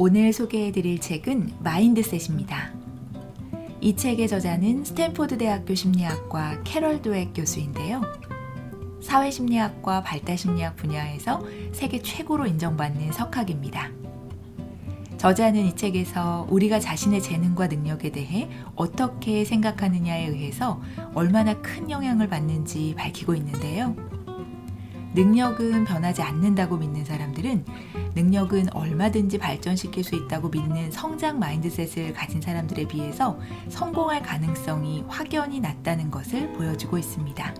오늘 소개해드릴 책은 마인드셋입니다. 이 책의 저자는 스탠포드 대학교 심리학과 캐럴 도액 교수인데요. 사회심리학과 발달심리학 분야에서 세계 최고로 인정받는 석학입니다. 저자는 이 책에서 우리가 자신의 재능과 능력에 대해 어떻게 생각하느냐에 의해서 얼마나 큰 영향을 받는지 밝히고 있는데요. 능력은 변하지 않는다고 믿는 사람들은 능력은 얼마든지 발전시킬 수 있다고 믿는 성장 마인드셋을 가진 사람들에 비해서 성공할 가능성이 확연히 낮다는 것을 보여주고 있습니다.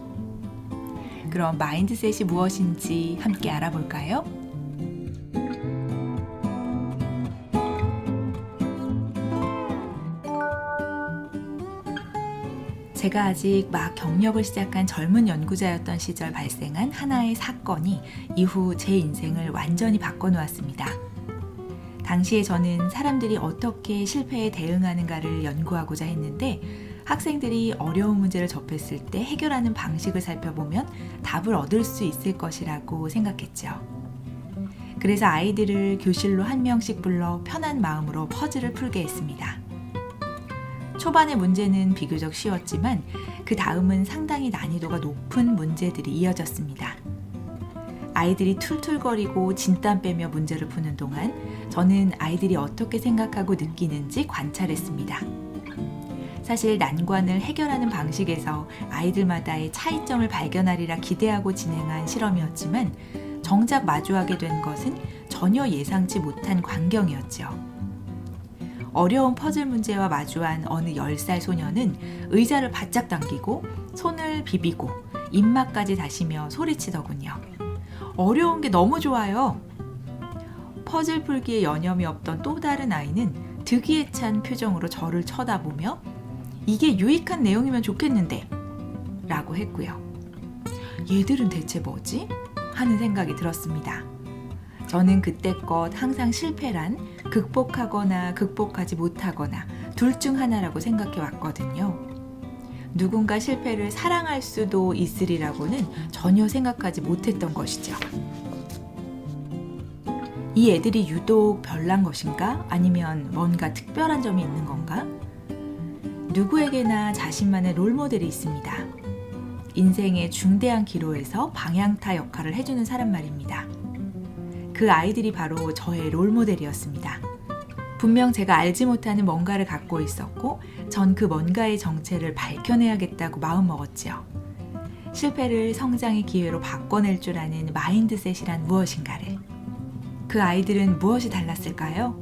그럼 마인드셋이 무엇인지 함께 알아볼까요? 제가 아직 막 경력을 시작한 젊은 연구자였던 시절 발생한 하나의 사건이 이후 제 인생을 완전히 바꿔놓았습니다. 당시에 저는 사람들이 어떻게 실패에 대응하는가를 연구하고자 했는데 학생들이 어려운 문제를 접했을 때 해결하는 방식을 살펴보면 답을 얻을 수 있을 것이라고 생각했죠. 그래서 아이들을 교실로 한 명씩 불러 편한 마음으로 퍼즐을 풀게 했습니다. 초반의 문제는 비교적 쉬웠지만 그 다음은 상당히 난이도가 높은 문제들이 이어졌습니다. 아이들이 툴툴거리고 진땀 빼며 문제를 푸는 동안 저는 아이들이 어떻게 생각하고 느끼는지 관찰했습니다. 사실 난관을 해결하는 방식에서 아이들마다의 차이점을 발견하리라 기대하고 진행한 실험이었지만 정작 마주하게 된 것은 전혀 예상치 못한 광경이었죠. 어려운 퍼즐 문제와 마주한 어느 10살 소녀는 의자를 바짝 당기고 손을 비비고 입맛까지 다시며 소리치더군요. 어려운 게 너무 좋아요. 퍼즐 풀기에 여념이 없던 또 다른 아이는 득이에 찬 표정으로 저를 쳐다보며 이게 유익한 내용이면 좋겠는데 라고 했고요. 얘들은 대체 뭐지? 하는 생각이 들었습니다. 저는 그때껏 항상 실패란 극복하거나 극복하지 못하거나 둘 중 하나라고 생각해 왔거든요. 누군가 실패를 사랑할 수도 있으리라고는 전혀 생각하지 못했던 것이죠. 이 애들이 유독 별난 것인가? 아니면 뭔가 특별한 점이 있는 건가? 누구에게나 자신만의 롤모델이 있습니다. 인생의 중대한 기로에서 방향타 역할을 해주는 사람 말입니다. 그 아이들이 바로 저의 롤모델이었습니다. 분명 제가 알지 못하는 뭔가를 갖고 있었고, 전 그 뭔가의 정체를 밝혀내야겠다고 마음먹었지요. 실패를 성장의 기회로 바꿔낼 줄 아는 마인드셋이란 무엇인가를. 그 아이들은 무엇이 달랐을까요?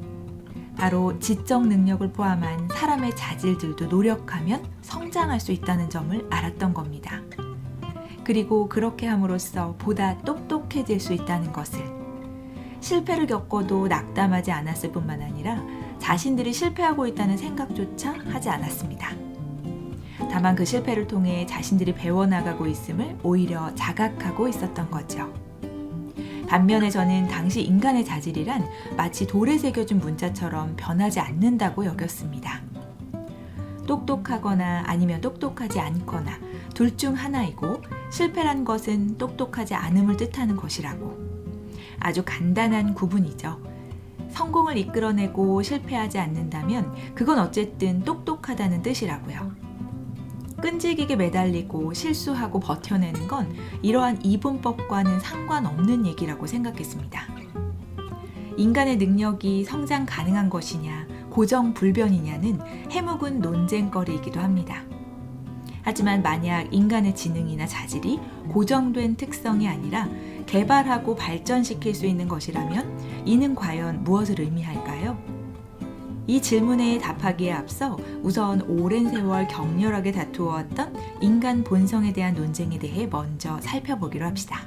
바로 지적 능력을 포함한 사람의 자질들도 노력하면 성장할 수 있다는 점을 알았던 겁니다. 그리고 그렇게 함으로써 보다 똑똑해질 수 있다는 것을 실패를 겪어도 낙담하지 않았을 뿐만 아니라 자신들이 실패하고 있다는 생각조차 하지 않았습니다. 다만 그 실패를 통해 자신들이 배워나가고 있음을 오히려 자각하고 있었던 거죠. 반면에 저는 당시 인간의 자질이란 마치 돌에 새겨준 문자처럼 변하지 않는다고 여겼습니다. 똑똑하거나 아니면 똑똑하지 않거나 둘 중 하나이고 실패란 것은 똑똑하지 않음을 뜻하는 것이라고. 아주 간단한 구분이죠. 성공을 이끌어내고 실패하지 않는다면 그건 어쨌든 똑똑하다는 뜻이라고요. 끈질기게 매달리고 실수하고 버텨내는 건 이러한 이분법과는 상관없는 얘기라고 생각했습니다. 인간의 능력이 성장 가능한 것이냐, 고정 불변이냐는 해묵은 논쟁거리이기도 합니다. 하지만 만약 인간의 지능이나 자질이 고정된 특성이 아니라 개발하고 발전시킬 수 있는 것이라면 이는 과연 무엇을 의미할까요? 이 질문에 답하기에 앞서 우선 오랜 세월 격렬하게 다투어왔던 인간 본성에 대한 논쟁에 대해 먼저 살펴보기로 합시다.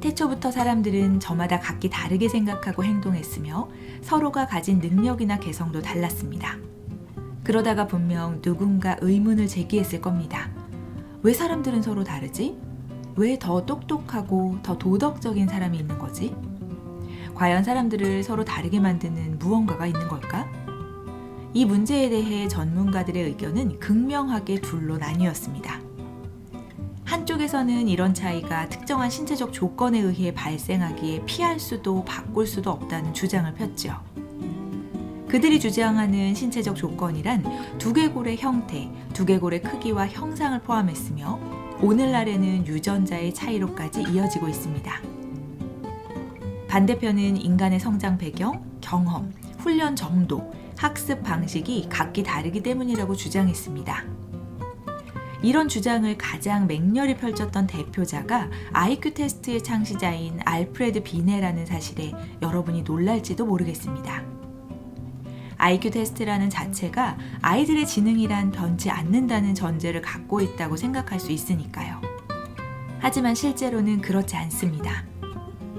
태초부터 사람들은 저마다 각기 다르게 생각하고 행동했으며 서로가 가진 능력이나 개성도 달랐습니다. 그러다가 분명 누군가 의문을 제기했을 겁니다. 왜 사람들은 서로 다르지? 왜 더 똑똑하고 더 도덕적인 사람이 있는 거지? 과연 사람들을 서로 다르게 만드는 무언가가 있는 걸까? 이 문제에 대해 전문가들의 의견은 극명하게 둘로 나뉘었습니다. 한쪽에서는 이런 차이가 특정한 신체적 조건에 의해 발생하기에 피할 수도 바꿀 수도 없다는 주장을 폈죠. 그들이 주장하는 신체적 조건이란 두개골의 형태, 두개골의 크기와 형상을 포함했으며 오늘날에는 유전자의 차이로까지 이어지고 있습니다. 반대편은 인간의 성장 배경, 경험, 훈련 정도, 학습 방식이 각기 다르기 때문이라고 주장했습니다. 이런 주장을 가장 맹렬히 펼쳤던 대표자가 IQ 테스트의 창시자인 알프레드 비네라는 사실에 여러분이 놀랄지도 모르겠습니다. IQ 테스트라는 자체가 아이들의 지능이란 변치 않는다는 전제를 갖고 있다고 생각할 수 있으니까요. 하지만 실제로는 그렇지 않습니다.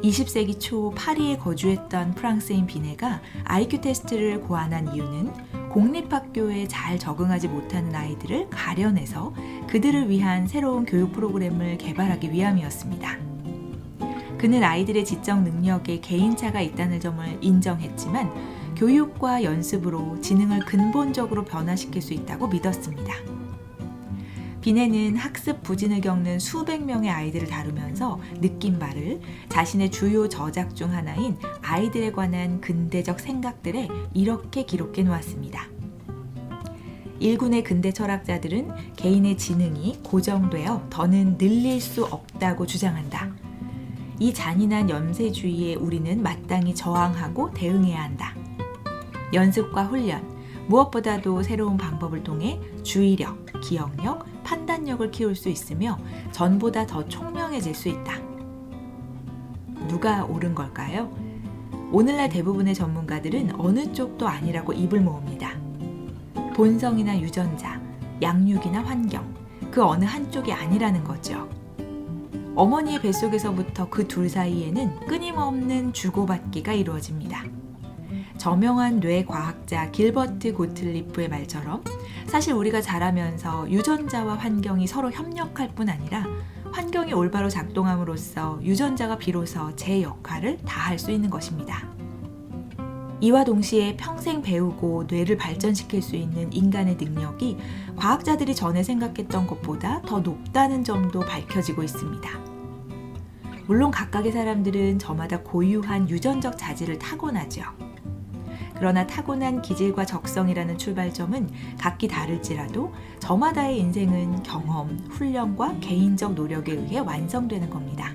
20세기 초 파리에 거주했던 프랑스인 비네가 IQ 테스트를 고안한 이유는 공립학교에 잘 적응하지 못하는 아이들을 가려내서 그들을 위한 새로운 교육 프로그램을 개발하기 위함이었습니다. 그는 아이들의 지적 능력에 개인차가 있다는 점을 인정했지만 교육과 연습으로 지능을 근본적으로 변화시킬 수 있다고 믿었습니다. 비네는 학습 부진을 겪는 수백 명의 아이들을 다루면서 느낀 바를 자신의 주요 저작 중 하나인 아이들에 관한 근대적 생각들에 이렇게 기록해 놓았습니다. 일군의 근대 철학자들은 개인의 지능이 고정되어 더는 늘릴 수 없다고 주장한다. 이 잔인한 염세주의에 우리는 마땅히 저항하고 대응해야 한다. 연습과 훈련, 무엇보다도 새로운 방법을 통해 주의력, 기억력, 판단력을 키울 수 있으며 전보다 더 총명해질 수 있다. 누가 옳은 걸까요? 오늘날 대부분의 전문가들은 어느 쪽도 아니라고 입을 모읍니다. 본성이나 유전자, 양육이나 환경, 그 어느 한쪽이 아니라는 거죠. 어머니의 뱃속에서부터 그 둘 사이에는 끊임없는 주고받기가 이루어집니다. 저명한 뇌과학자 길버트 고틀리프의 말처럼 사실 우리가 자라면서 유전자와 환경이 서로 협력할 뿐 아니라 환경이 올바로 작동함으로써 유전자가 비로소 제 역할을 다할 수 있는 것입니다. 이와 동시에 평생 배우고 뇌를 발전시킬 수 있는 인간의 능력이 과학자들이 전에 생각했던 것보다 더 높다는 점도 밝혀지고 있습니다. 물론 각각의 사람들은 저마다 고유한 유전적 자질을 타고나죠. 그러나 타고난 기질과 적성이라는 출발점은 각기 다를지라도 저마다의 인생은 경험, 훈련과 개인적 노력에 의해 완성되는 겁니다.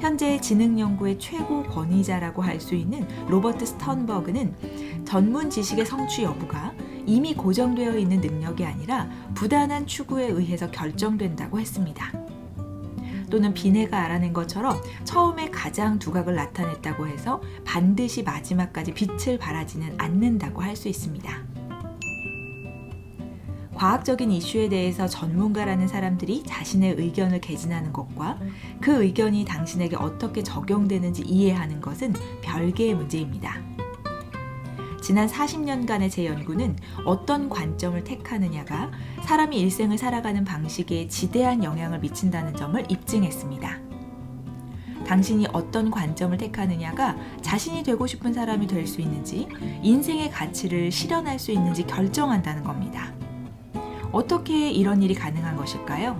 현재 지능 연구의 최고 권위자라고 할 수 있는 로버트 스턴버그는 전문 지식의 성취 여부가 이미 고정되어 있는 능력이 아니라 부단한 추구에 의해서 결정된다고 했습니다. 또는 비네가 알아낸 것처럼 처음에 가장 두각을 나타냈다고 해서 반드시 마지막까지 빛을 발하지는 않는다고 할 수 있습니다. 과학적인 이슈에 대해서 전문가라는 사람들이 자신의 의견을 개진하는 것과 그 의견이 당신에게 어떻게 적용되는지 이해하는 것은 별개의 문제입니다. 지난 40년간의 제 연구는 어떤 관점을 택하느냐가 사람이 일생을 살아가는 방식에 지대한 영향을 미친다는 점을 입증했습니다. 당신이 어떤 관점을 택하느냐가 자신이 되고 싶은 사람이 될 수 있는지 인생의 가치를 실현할 수 있는지 결정한다는 겁니다. 어떻게 이런 일이 가능한 것일까요?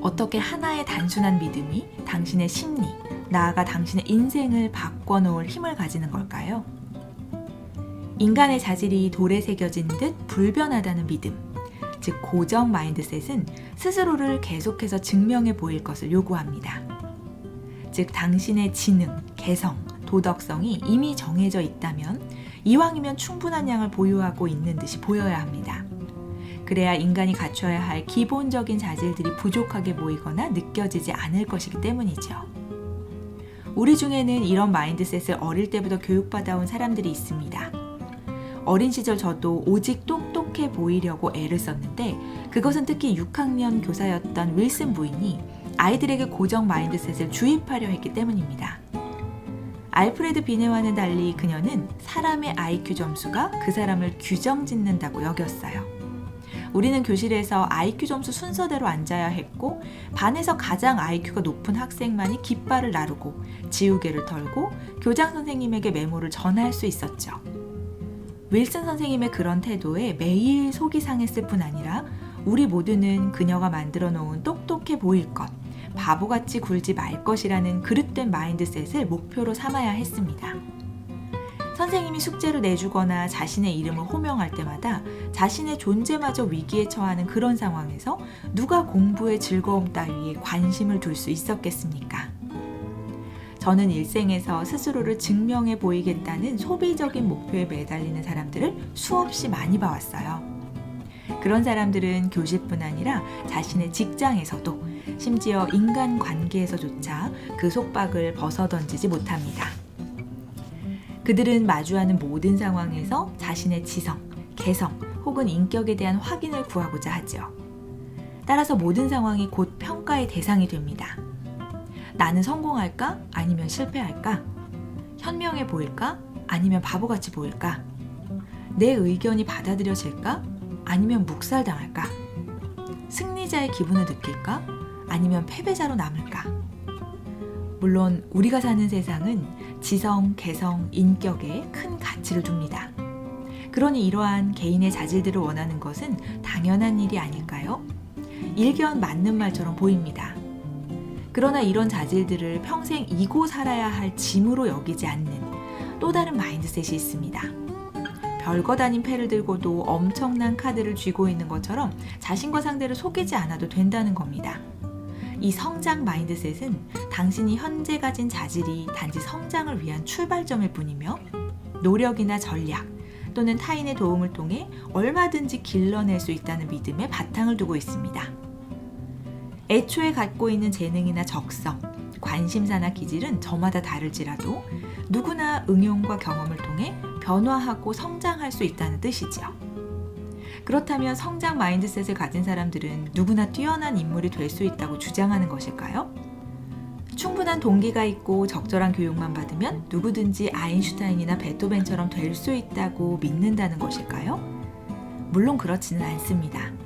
어떻게 하나의 단순한 믿음이 당신의 심리, 나아가 당신의 인생을 바꿔놓을 힘을 가지는 걸까요? 인간의 자질이 돌에 새겨진 듯 불변하다는 믿음, 즉 고정 마인드셋은 스스로를 계속해서 증명해 보일 것을 요구합니다. 즉 당신의 지능, 개성, 도덕성이 이미 정해져 있다면 이왕이면 충분한 양을 보유하고 있는 듯이 보여야 합니다. 그래야 인간이 갖춰야 할 기본적인 자질들이 부족하게 보이거나 느껴지지 않을 것이기 때문이죠. 우리 중에는 이런 마인드셋을 어릴 때부터 교육받아온 사람들이 있습니다. 어린 시절 저도 오직 똑똑해 보이려고 애를 썼는데 그것은 특히 6학년 교사였던 윌슨 부인이 아이들에게 고정 마인드셋을 주입하려 했기 때문입니다. 알프레드 비네와는 달리 그녀는 사람의 IQ 점수가 그 사람을 규정 짓는다고 여겼어요. 우리는 교실에서 IQ 점수 순서대로 앉아야 했고 반에서 가장 IQ가 높은 학생만이 깃발을 나르고 지우개를 털고 교장 선생님에게 메모를 전할 수 있었죠. 윌슨 선생님의 그런 태도에 매일 속이 상했을 뿐 아니라 우리 모두는 그녀가 만들어 놓은 똑똑해 보일 것, 바보같이 굴지 말 것이라는 그릇된 마인드셋을 목표로 삼아야 했습니다. 선생님이 숙제를 내주거나 자신의 이름을 호명할 때마다 자신의 존재마저 위기에 처하는 그런 상황에서 누가 공부의 즐거움 따위에 관심을 둘 수 있었겠습니까? 저는 일생에서 스스로를 증명해 보이겠다는 소비적인 목표에 매달리는 사람들을 수없이 많이 봐왔어요. 그런 사람들은 교실뿐 아니라 자신의 직장에서도 심지어 인간 관계에서조차 그 속박을 벗어던지지 못합니다. 그들은 마주하는 모든 상황에서 자신의 지성, 개성 혹은 인격에 대한 확인을 구하고자 하죠. 따라서 모든 상황이 곧 평가의 대상이 됩니다. 나는 성공할까? 아니면 실패할까? 현명해 보일까? 아니면 바보같이 보일까? 내 의견이 받아들여질까? 아니면 묵살당할까? 승리자의 기분을 느낄까? 아니면 패배자로 남을까? 물론 우리가 사는 세상은 지성, 개성, 인격에 큰 가치를 둡니다. 그러니 이러한 개인의 자질들을 원하는 것은 당연한 일이 아닐까요? 일견 맞는 말처럼 보입니다. 그러나 이런 자질들을 평생 이고 살아야 할 짐으로 여기지 않는 또 다른 마인드셋이 있습니다. 별것 아닌 패를 들고도 엄청난 카드를 쥐고 있는 것처럼 자신과 상대를 속이지 않아도 된다는 겁니다. 이 성장 마인드셋은 당신이 현재 가진 자질이 단지 성장을 위한 출발점일 뿐이며 노력이나 전략 또는 타인의 도움을 통해 얼마든지 길러낼 수 있다는 믿음에 바탕을 두고 있습니다. 애초에 갖고 있는 재능이나 적성, 관심사나 기질은 저마다 다를지라도 누구나 응용과 경험을 통해 변화하고 성장할 수 있다는 뜻이지요. 그렇다면 성장 마인드셋을 가진 사람들은 누구나 뛰어난 인물이 될 수 있다고 주장하는 것일까요? 충분한 동기가 있고 적절한 교육만 받으면 누구든지 아인슈타인이나 베토벤처럼 될 수 있다고 믿는다는 것일까요? 물론 그렇지는 않습니다.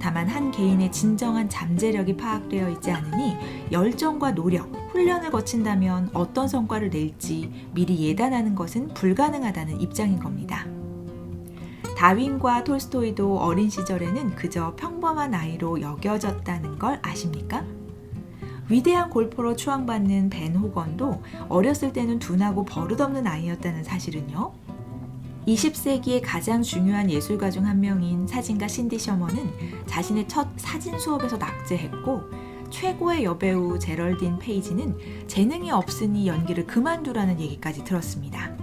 다만 한 개인의 진정한 잠재력이 파악되어 있지 않으니 열정과 노력, 훈련을 거친다면 어떤 성과를 낼지 미리 예단하는 것은 불가능하다는 입장인 겁니다. 다윈과 톨스토이도 어린 시절에는 그저 평범한 아이로 여겨졌다는 걸 아십니까? 위대한 골퍼로 추앙받는 벤 호건도 어렸을 때는 둔하고 버릇없는 아이였다는 사실은요. 20세기의 가장 중요한 예술가 중 한 명인 사진가 신디 셔먼은 자신의 첫 사진 수업에서 낙제했고 최고의 여배우 제럴딘 페이지는 재능이 없으니 연기를 그만두라는 얘기까지 들었습니다.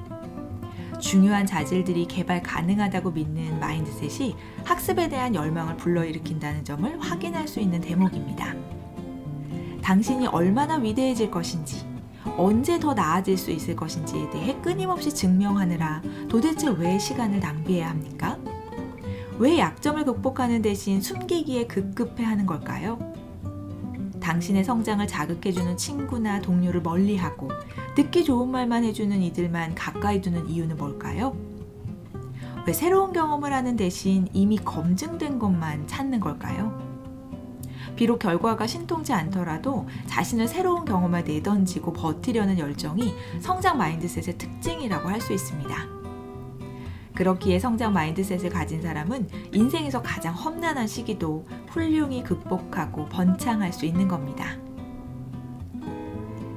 중요한 자질들이 개발 가능하다고 믿는 마인드셋이 학습에 대한 열망을 불러일으킨다는 점을 확인할 수 있는 대목입니다. 당신이 얼마나 위대해질 것인지, 언제 더 나아질 수 있을 것인지에 대해 끊임없이 증명하느라 도대체 왜 시간을 낭비해야 합니까? 왜 약점을 극복하는 대신 숨기기에 급급해 하는 걸까요? 당신의 성장을 자극해주는 친구나 동료를 멀리하고 듣기 좋은 말만 해주는 이들만 가까이 두는 이유는 뭘까요? 왜 새로운 경험을 하는 대신 이미 검증된 것만 찾는 걸까요? 비록 결과가 신통치 않더라도 자신을 새로운 경험에 내던지고 버티려는 열정이 성장 마인드셋의 특징이라고 할 수 있습니다. 그렇기에 성장 마인드셋을 가진 사람은 인생에서 가장 험난한 시기도 훌륭히 극복하고 번창할 수 있는 겁니다.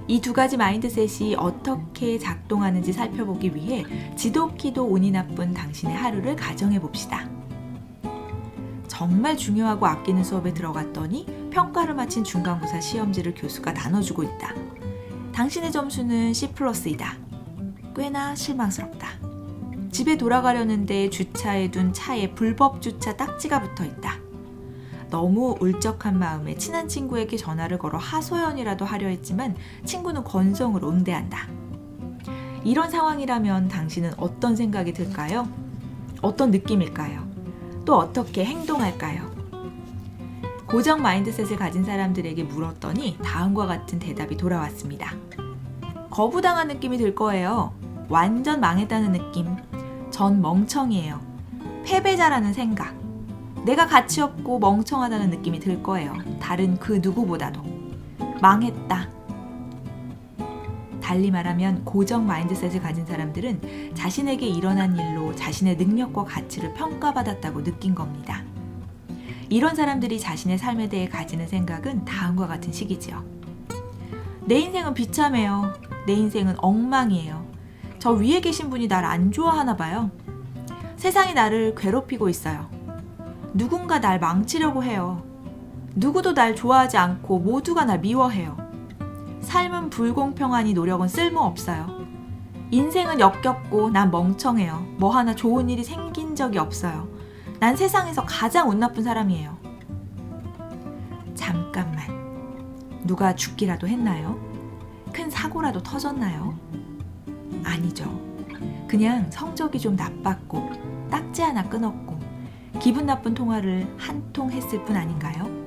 이 두 가지 마인드셋이 어떻게 작동하는지 살펴보기 위해 지독히도 운이 나쁜 당신의 하루를 가정해 봅시다. 정말 중요하고 아끼는 수업에 들어갔더니 평가를 마친 중간고사 시험지를 교수가 나눠주고 있다. 당신의 점수는 C 플러스이다. 꽤나 실망스럽다. 집에 돌아가려는데 주차해 둔 차에 불법 주차 딱지가 붙어 있다. 너무 울적한 마음에 친한 친구에게 전화를 걸어 하소연이라도 하려 했지만 친구는 건성으로 응대한다. 이런 상황이라면 당신은 어떤 생각이 들까요? 어떤 느낌일까요? 또 어떻게 행동할까요? 고정 마인드셋을 가진 사람들에게 물었더니 다음과 같은 대답이 돌아왔습니다. 거부당한 느낌이 들 거예요. 완전 망했다는 느낌. 전 멍청이에요. 패배자라는 생각. 내가 가치 없고 멍청하다는 느낌이 들 거예요. 다른 그 누구보다도. 망했다. 달리 말하면 고정 마인드셋을 가진 사람들은 자신에게 일어난 일로 자신의 능력과 가치를 평가받았다고 느낀 겁니다. 이런 사람들이 자신의 삶에 대해 가지는 생각은 다음과 같은 식이지요. 내 인생은 비참해요. 내 인생은 엉망이에요. 저 위에 계신 분이 날 안 좋아하나 봐요. 세상이 나를 괴롭히고 있어요. 누군가 날 망치려고 해요. 누구도 날 좋아하지 않고 모두가 날 미워해요. 삶은 불공평하니 노력은 쓸모없어요. 인생은 역겹고 난 멍청해요. 뭐 하나 좋은 일이 생긴 적이 없어요. 난 세상에서 가장 운 나쁜 사람이에요. 잠깐만. 누가 죽기라도 했나요? 큰 사고라도 터졌나요? 아니죠. 그냥 성적이 좀 나빴고 딱지 하나 끊었고 기분 나쁜 통화를 한 통 했을 뿐 아닌가요?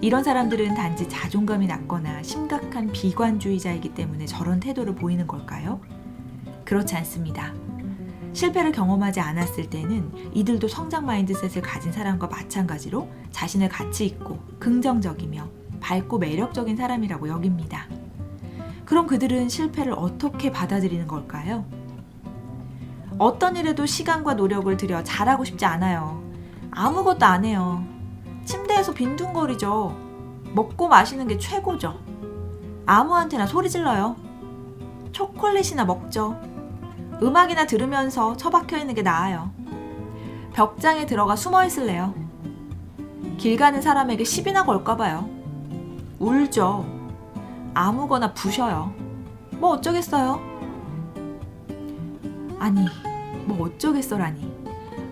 이런 사람들은 단지 자존감이 낮거나 심각한 비관주의자이기 때문에 저런 태도를 보이는 걸까요? 그렇지 않습니다. 실패를 경험하지 않았을 때는 이들도 성장 마인드셋을 가진 사람과 마찬가지로 자신을 가치 있고 긍정적이며 밝고 매력적인 사람이라고 여깁니다. 그럼 그들은 실패를 어떻게 받아들이는 걸까요? 어떤 일에도 시간과 노력을 들여 잘하고 싶지 않아요. 아무것도 안 해요. 침대에서 빈둥거리죠. 먹고 마시는 게 최고죠. 아무한테나 소리 질러요. 초콜릿이나 먹죠. 음악이나 들으면서 처박혀 있는 게 나아요. 벽장에 들어가 숨어 있을래요. 길 가는 사람에게 시비나 걸까봐요. 울죠. 아무거나 부셔요. 뭐 어쩌겠어요? 아니, 뭐 어쩌겠어라니.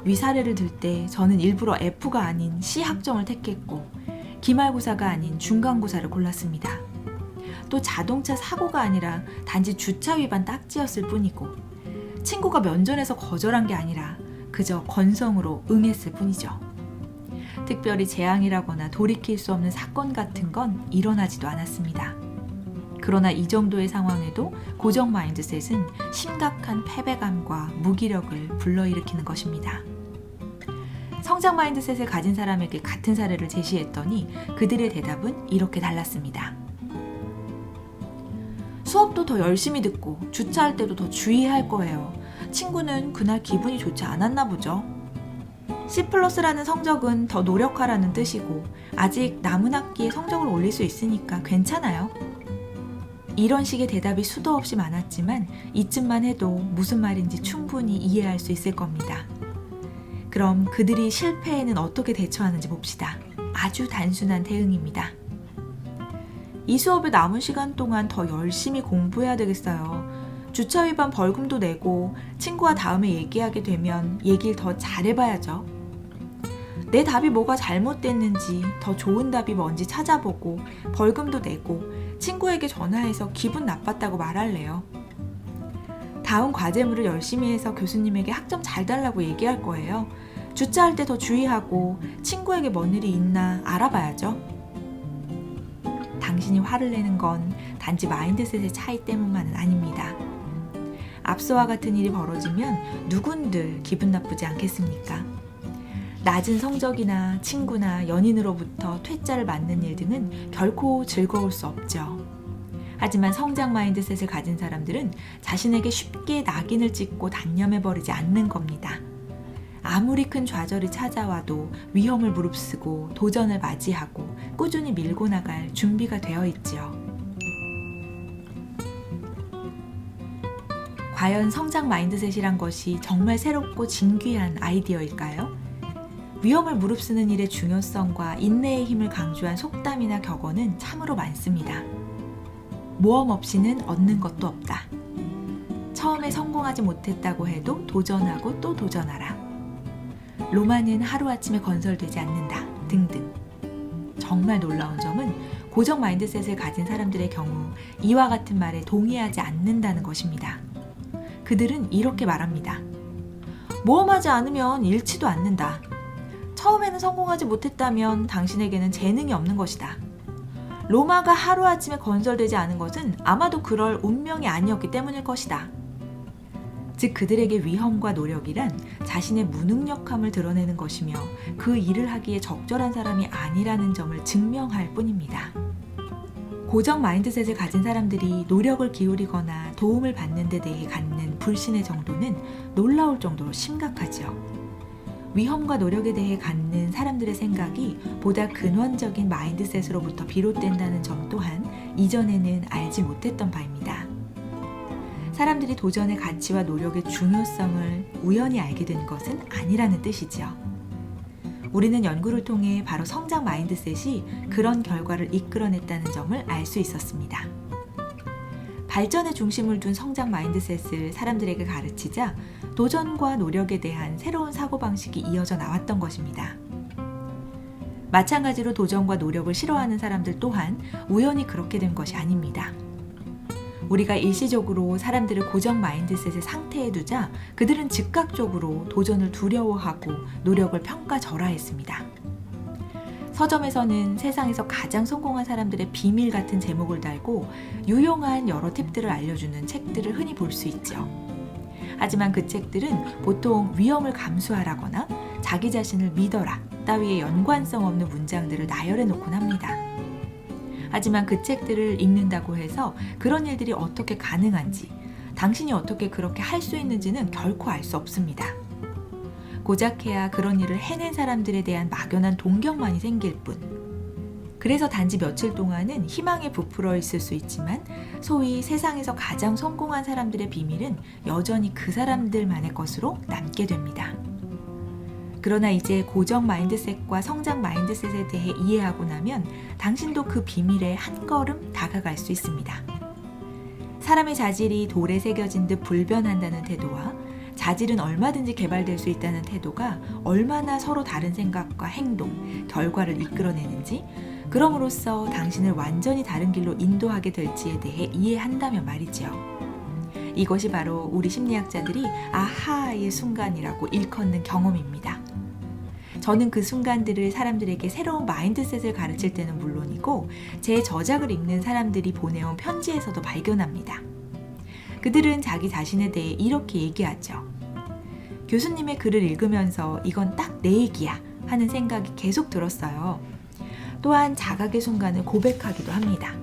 위사례를 들 때 저는 일부러 F가 아닌 C 학점을 택했고 기말고사가 아닌 중간고사를 골랐습니다. 또 자동차 사고가 아니라 단지 주차 위반 딱지였을 뿐이고 친구가 면전에서 거절한 게 아니라 그저 건성으로 응했을 뿐이죠. 특별히 재앙이라거나 돌이킬 수 없는 사건 같은 건 일어나지도 않았습니다. 그러나 이 정도의 상황에도 고정 마인드셋은 심각한 패배감과 무기력을 불러일으키는 것입니다. 성장 마인드셋을 가진 사람에게 같은 사례를 제시했더니 그들의 대답은 이렇게 달랐습니다. 수업도 더 열심히 듣고 주차할 때도 더 주의해야 할 거예요. 친구는 그날 기분이 좋지 않았나 보죠. C 플러스라는 성적은 더 노력하라는 뜻이고 아직 남은 학기에 성적을 올릴 수 있으니까 괜찮아요. 이런 식의 대답이 수도 없이 많았지만 이쯤만 해도 무슨 말인지 충분히 이해할 수 있을 겁니다. 그럼 그들이 실패에는 어떻게 대처하는지 봅시다. 아주 단순한 대응입니다. 이 수업에 남은 시간 동안 더 열심히 공부해야 되겠어요. 주차 위반 벌금도 내고 친구와 다음에 얘기하게 되면 얘기를 더 잘해봐야죠. 내 답이 뭐가 잘못됐는지 더 좋은 답이 뭔지 찾아보고 벌금도 내고 친구에게 전화해서 기분 나빴다고 말할래요. 다음 과제물을 열심히 해서 교수님에게 학점 잘 달라고 얘기할 거예요. 주차할 때 더 주의하고 친구에게 뭔 일이 있나 알아봐야죠. 당신이 화를 내는 건 단지 마인드셋의 차이 때문만은 아닙니다. 앞서와 같은 일이 벌어지면 누군들 기분 나쁘지 않겠습니까? 낮은 성적이나 친구나 연인으로부터 퇴짜를 맞는 일 등은 결코 즐거울 수 없죠. 하지만 성장 마인드셋을 가진 사람들은 자신에게 쉽게 낙인을 찍고 단념해버리지 않는 겁니다. 아무리 큰 좌절이 찾아와도 위험을 무릅쓰고 도전을 맞이하고 꾸준히 밀고 나갈 준비가 되어 있지요. 과연 성장 마인드셋이란 것이 정말 새롭고 진귀한 아이디어일까요? 위험을 무릅쓰는 일의 중요성과 인내의 힘을 강조한 속담이나 격언은 참으로 많습니다. 모험 없이는 얻는 것도 없다. 처음에 성공하지 못했다고 해도 도전하고 또 도전하라. 로마는 하루아침에 건설되지 않는다. 등등. 정말 놀라운 점은 고정 마인드셋을 가진 사람들의 경우 이와 같은 말에 동의하지 않는다는 것입니다. 그들은 이렇게 말합니다. 모험하지 않으면 잃지도 않는다. 처음에는 성공하지 못했다면 당신에게는 재능이 없는 것이다. 로마가 하루아침에 건설되지 않은 것은 아마도 그럴 운명이 아니었기 때문일 것이다. 즉 그들에게 위험과 노력이란 자신의 무능력함을 드러내는 것이며 그 일을 하기에 적절한 사람이 아니라는 점을 증명할 뿐입니다. 고정 마인드셋을 가진 사람들이 노력을 기울이거나 도움을 받는 데 대해 갖는 불신의 정도는 놀라울 정도로 심각하지요. 위험과 노력에 대해 갖는 사람들의 생각이 보다 근원적인 마인드셋으로부터 비롯된다는 점 또한 이전에는 알지 못했던 바입니다. 사람들이 도전의 가치와 노력의 중요성을 우연히 알게 된 것은 아니라는 뜻이죠. 우리는 연구를 통해 바로 성장 마인드셋이 그런 결과를 이끌어냈다는 점을 알 수 있었습니다. 발전의 중심을 둔 성장 마인드셋을 사람들에게 가르치자 도전과 노력에 대한 새로운 사고방식이 이어져 나왔던 것입니다. 마찬가지로 도전과 노력을 싫어하는 사람들 또한 우연히 그렇게 된 것이 아닙니다. 우리가 일시적으로 사람들을 고정 마인드셋의 상태에 두자 그들은 즉각적으로 도전을 두려워하고 노력을 평가절하했습니다. 서점에서는 세상에서 가장 성공한 사람들의 비밀 같은 제목을 달고 유용한 여러 팁들을 알려주는 책들을 흔히 볼 수 있죠. 하지만 그 책들은 보통 위험을 감수하라거나 자기 자신을 믿어라 따위의 연관성 없는 문장들을 나열해 놓곤 합니다. 하지만 그 책들을 읽는다고 해서 그런 일들이 어떻게 가능한지, 당신이 어떻게 그렇게 할 수 있는지는 결코 알 수 없습니다. 고작해야 그런 일을 해낸 사람들에 대한 막연한 동경만이 생길 뿐. 그래서 단지 며칠 동안은 희망에 부풀어 있을 수 있지만 소위 세상에서 가장 성공한 사람들의 비밀은 여전히 그 사람들만의 것으로 남게 됩니다. 그러나 이제 고정 마인드셋과 성장 마인드셋에 대해 이해하고 나면 당신도 그 비밀에 한 걸음 다가갈 수 있습니다. 사람의 자질이 돌에 새겨진 듯 불변한다는 태도와 자질은 얼마든지 개발될 수 있다는 태도가 얼마나 서로 다른 생각과 행동, 결과를 이끌어내는지, 그럼으로써 당신을 완전히 다른 길로 인도하게 될지에 대해 이해한다면 말이지요. 이것이 바로 우리 심리학자들이 아하의 순간이라고 일컫는 경험입니다. 저는 그 순간들을 사람들에게 새로운 마인드셋을 가르칠 때는 물론이고 제 저작을 읽는 사람들이 보내온 편지에서도 발견합니다. 그들은 자기 자신에 대해 이렇게 얘기하죠. 교수님의 글을 읽으면서 이건 딱 내 얘기야 하는 생각이 계속 들었어요. 또한 자각의 순간을 고백하기도 합니다.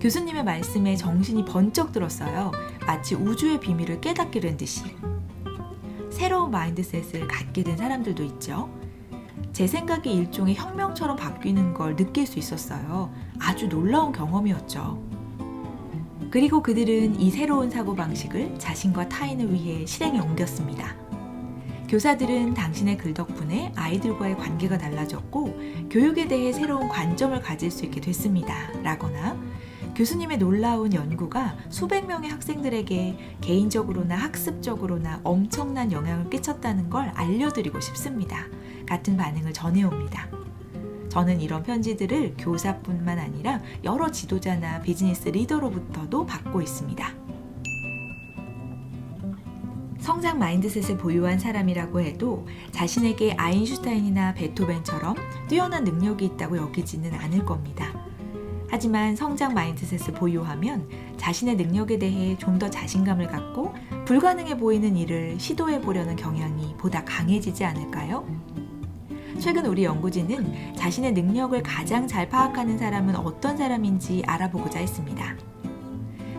교수님의 말씀에 정신이 번쩍 들었어요. 마치 우주의 비밀을 깨닫게 된 듯이. 새로운 마인드셋을 갖게 된 사람들도 있죠. 제 생각이 일종의 혁명처럼 바뀌는 걸 느낄 수 있었어요. 아주 놀라운 경험이었죠. 그리고 그들은 이 새로운 사고방식을 자신과 타인을 위해 실행에 옮겼습니다. 교사들은 당신의 글 덕분에 아이들과의 관계가 달라졌고 교육에 대해 새로운 관점을 가질 수 있게 됐습니다. 라거나 교수님의 놀라운 연구가 수백 명의 학생들에게 개인적으로나 학습적으로나 엄청난 영향을 끼쳤다는 걸 알려드리고 싶습니다. 같은 반응을 전해옵니다. 저는 이런 편지들을 교사뿐만 아니라 여러 지도자나 비즈니스 리더로부터도 받고 있습니다. 성장 마인드셋을 보유한 사람이라고 해도 자신에게 아인슈타인이나 베토벤처럼 뛰어난 능력이 있다고 여기지는 않을 겁니다. 하지만 성장 마인드셋을 보유하면 자신의 능력에 대해 좀 더 자신감을 갖고 불가능해 보이는 일을 시도해 보려는 경향이 보다 강해지지 않을까요? 최근 우리 연구진은 자신의 능력을 가장 잘 파악하는 사람은 어떤 사람인지 알아보고자 했습니다.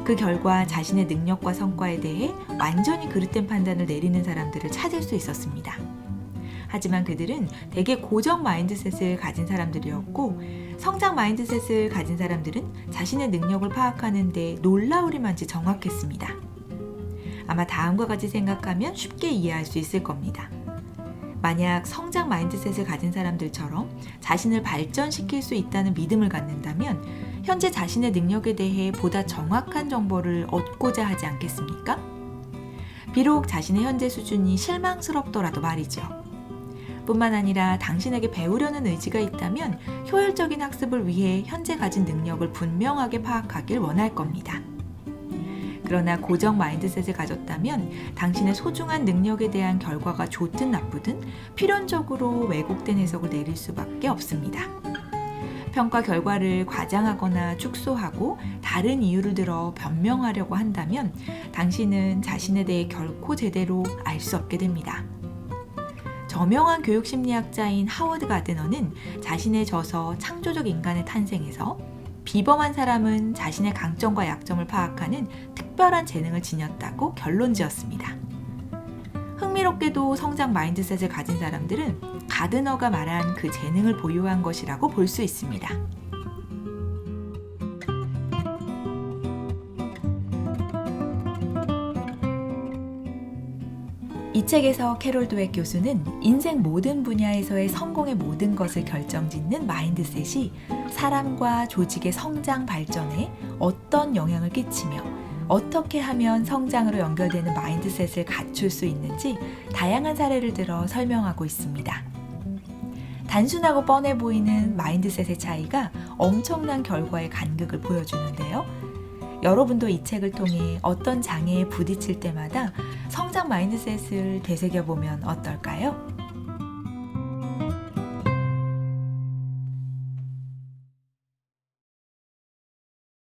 그 결과 자신의 능력과 성과에 대해 완전히 그릇된 판단을 내리는 사람들을 찾을 수 있었습니다. 하지만 그들은 대개 고정 마인드셋을 가진 사람들이었고 성장 마인드셋을 가진 사람들은 자신의 능력을 파악하는데 놀라우리만치 정확했습니다. 아마 다음과 같이 생각하면 쉽게 이해할 수 있을 겁니다. 만약 성장 마인드셋을 가진 사람들처럼 자신을 발전시킬 수 있다는 믿음을 갖는다면 현재 자신의 능력에 대해 보다 정확한 정보를 얻고자 하지 않겠습니까? 비록 자신의 현재 수준이 실망스럽더라도 말이죠. 뿐만 아니라 당신에게 배우려는 의지가 있다면 효율적인 학습을 위해 현재 가진 능력을 분명하게 파악하길 원할 겁니다. 그러나 고정 마인드셋을 가졌다면 당신의 소중한 능력에 대한 결과가 좋든 나쁘든 필연적으로 왜곡된 해석을 내릴 수밖에 없습니다. 평가 결과를 과장하거나 축소하고 다른 이유를 들어 변명하려고 한다면 당신은 자신에 대해 결코 제대로 알 수 없게 됩니다. 저명한 교육 심리학자인 하워드 가드너는 자신의 저서 창조적 인간의 탄생에서 비범한 사람은 자신의 강점과 약점을 파악하는 특별한 재능을 지녔다고 결론 지었습니다. 흥미롭게도 성장 마인드셋을 가진 사람들은 가드너가 말한 그 재능을 보유한 것이라고 볼 수 있습니다. 이 책에서 캐롤 드웨 교수는 인생 모든 분야에서의 성공의 모든 것을 결정짓는 마인드셋이 사람과 조직의 성장 발전에 어떤 영향을 끼치며 어떻게 하면 성장으로 연결되는 마인드셋을 갖출 수 있는지 다양한 사례를 들어 설명하고 있습니다. 단순하고 뻔해 보이는 마인드셋의 차이가 엄청난 결과의 간극을 보여주는데요. 여러분도 이 책을 통해 어떤 장애에 부딪힐 때마다 성장 마인드셋을 되새겨보면 어떨까요?